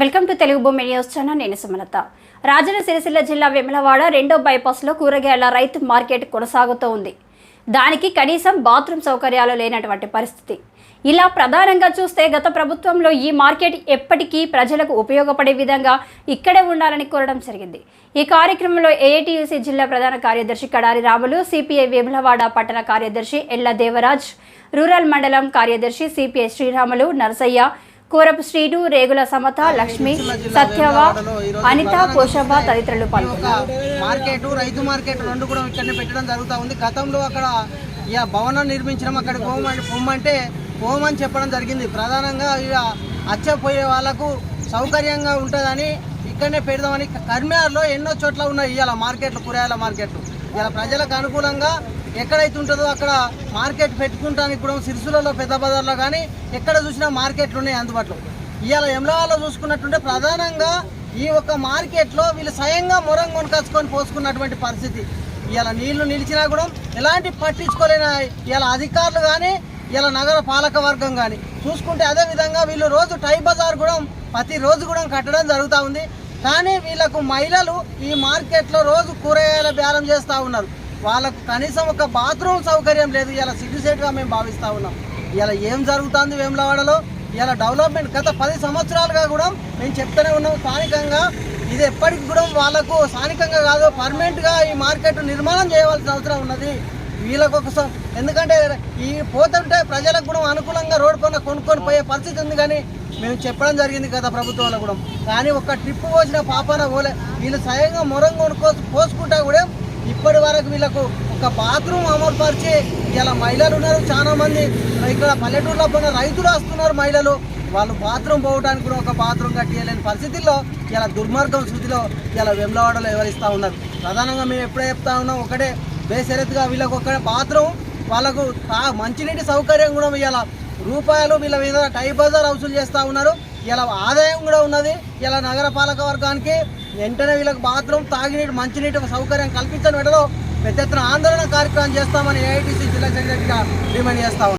Welcome to Telugu భూమి news channel. నేను సుమలత. రాజన్న సిరిసిల్ల జిల్లా విమలవాడ రెండో బైపాస్లో కూరగాయల రైతు మార్కెట్ కొనసాగుతూ ఉంది దానికి కనీసం బాత్రూమ్ సౌకర్యాలు లేనటువంటి పరిస్థితి. ఇలా ప్రధానంగా చూస్తే గత ప్రభుత్వంలో ఈ మార్కెట్ ఎప్పటికీ ప్రజలకు ఉపయోగపడే విధంగా ఇక్కడే ఉండాలని కోరడం జరిగింది. ఈ కార్యక్రమంలో ఏఐటీయూసీ జిల్లా ప్రధాన కార్యదర్శి కడారి రాములు సిపిఐ విమలవాడ పట్టణ కార్యదర్శి ఎల్ల దేవరాజ్ రూరల్ మండలం కార్యదర్శి సిపిఐ శ్రీరాములు నరసయ్య కోరపు శ్రీను రేగుల సమత లక్ష్మి సత్యవ అనిత పోషభ తదితరులు ఒక పాల్గొన్నారు మార్కెట్ రైతు మార్కెట్ రెండు కూడా ఇక్కడనే పెట్టడం జరుగుతూ ఉంది. గతంలో అక్కడ ఇక భవనం నిర్మించడం అక్కడ పోమని పొమ్మంటే పోమని చెప్పడం జరిగింది. ప్రధానంగా ఇక అచ్చపోయే వాళ్ళకు సౌకర్యంగా ఉంటుందని ఇక్కడనే పెడదామని కర్మియార్లో ఎన్నో చోట్ల ఉన్నాయి ఇవాళ మార్కెట్లు కూరగాయల మార్కెట్లు. ఇలా ప్రజలకు అనుకూలంగా ఎక్కడైతే ఉంటుందో అక్కడ మార్కెట్ పెట్టుకుంటానికి కూడా సిరిసులలో పెద్ద బజార్లో కానీ ఎక్కడ చూసినా మార్కెట్లు ఉన్నాయి అందుబాటులో. ఇవాళ ఎమ్లవాలో చూసుకున్నట్టుంటే ప్రధానంగా ఈ ఒక్క మార్కెట్లో వీళ్ళు స్వయంగా మొరం కొనుకొచ్చుకొని పోసుకున్నటువంటి పరిస్థితి. ఇవాళ నీళ్ళు నిలిచినా కూడా ఎలాంటి పట్టించుకోలేని ఇవాళ అధికారులు కానీ ఇలా నగర పాలక వర్గం కానీ చూసుకుంటే అదే విధంగా వీళ్ళు రోజు టై బజార్ కూడా ప్రతి రోజు కూడా కట్టడం జరుగుతూ ఉంది. కానీ వీళ్ళకు మహిళలు ఈ మార్కెట్లో రోజు కూరగాయల బేరం చేస్తూ ఉన్నారు. వాళ్ళకు కనీసం ఒక బాత్రూమ్ సౌకర్యం లేదు. ఇలా సిగ్గుసేట్గా మేము భావిస్తూ ఉన్నాం. ఇలా ఏం జరుగుతుంది వేములవాడలో? ఇలా డెవలప్మెంట్ గత పది సంవత్సరాలుగా కూడా మేము చెప్తూనే ఉన్నాం. స్థానికంగా ఇది ఎప్పటికి కూడా వాళ్ళకు స్థానికంగా కాదు పర్మనెంట్గా ఈ మార్కెట్ నిర్మాణం చేయవలసిన అవసరం ఉన్నది. వీళ్ళకు ఒక ఎందుకంటే ఈ పోతుంటే ప్రజలకు కూడా అనుకూలంగా రోడ్డు పైన కొనుక్కొని పోయే పరిస్థితి ఉంది కానీ మేము చెప్పడం జరిగింది కదా ప్రభుత్వంలో కూడా. కానీ ఒక ట్రిప్ పోసిన పాపాన పోలే. వీళ్ళు స్వయంగా మొరం కొనుక్కో పోసుకుంటా కూడా ఇప్పటి వరకు వీళ్ళకు ఒక బాత్రూమ్ అమలుపరిచి ఇలా మహిళలు ఉన్నారు చాలామంది ఇక్కడ పల్లెటూరులో పోయిన రైతులు వస్తున్నారు మహిళలు. వాళ్ళు బాత్రూమ్ పోవడానికి కూడా ఒక బాత్రూమ్ కట్టియలేని పరిస్థితుల్లో ఇలా దుర్మార్గం స్థితిలో ఇలా వెమ్లవాడలో వివరిస్తూ ఉన్నారు. ప్రధానంగా మేము ఎప్పుడే చెప్తా ఉన్నాం ఒకటే బేసరెత్తుగా వీళ్ళకు ఒక బాత్రూమ్ వాళ్ళకు మంచినీటి సౌకర్యం కూడా ఇవాళ రూపాయలు వీళ్ళ మీద టై బజార్ వసూలు చేస్తూ ఉన్నారు. ఇలా ఆదాయం కూడా ఉన్నది. ఇలా నగర పాలక వర్గానికి వెంటనే వీళ్ళకి బాత్రూమ్ తాగినీటి మంచినీటి సౌకర్యం కల్పించడం వెంటనే పెద్ద ఎత్తున ఆందోళన కార్యక్రమం చేస్తామని ఏఐటీసీ జిల్లా సెక్రటరీగా డిమాండ్ చేస్తా